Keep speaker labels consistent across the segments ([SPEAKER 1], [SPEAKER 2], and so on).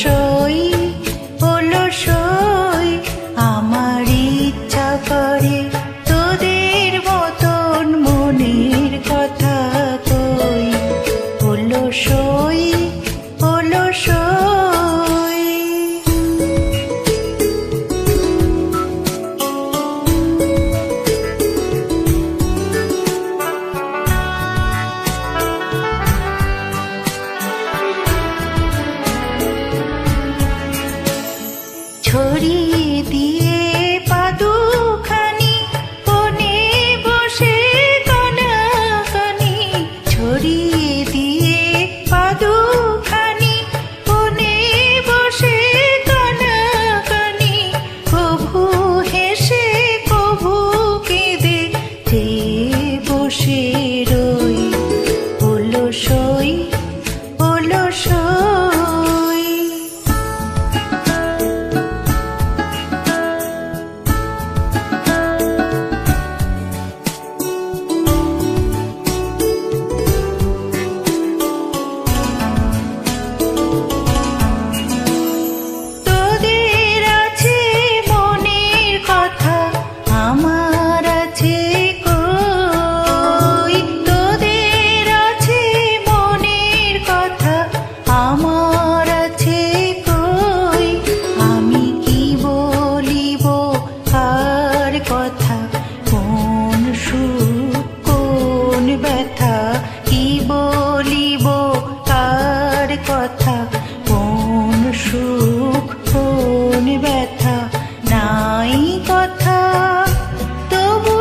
[SPEAKER 1] সই হলো সই।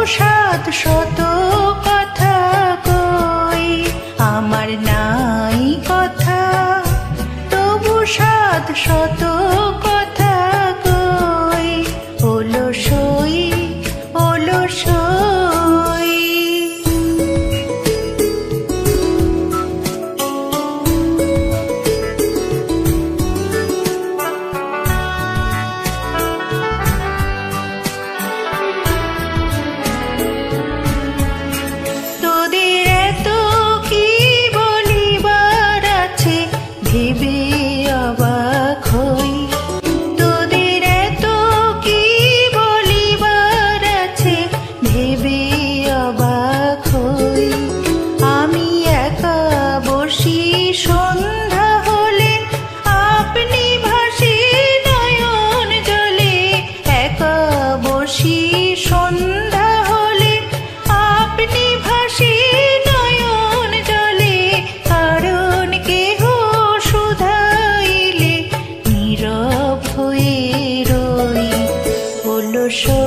[SPEAKER 1] সাত শত কথা কই আমার নাই কথা। তবু সাত শত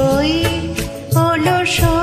[SPEAKER 1] ওই অলস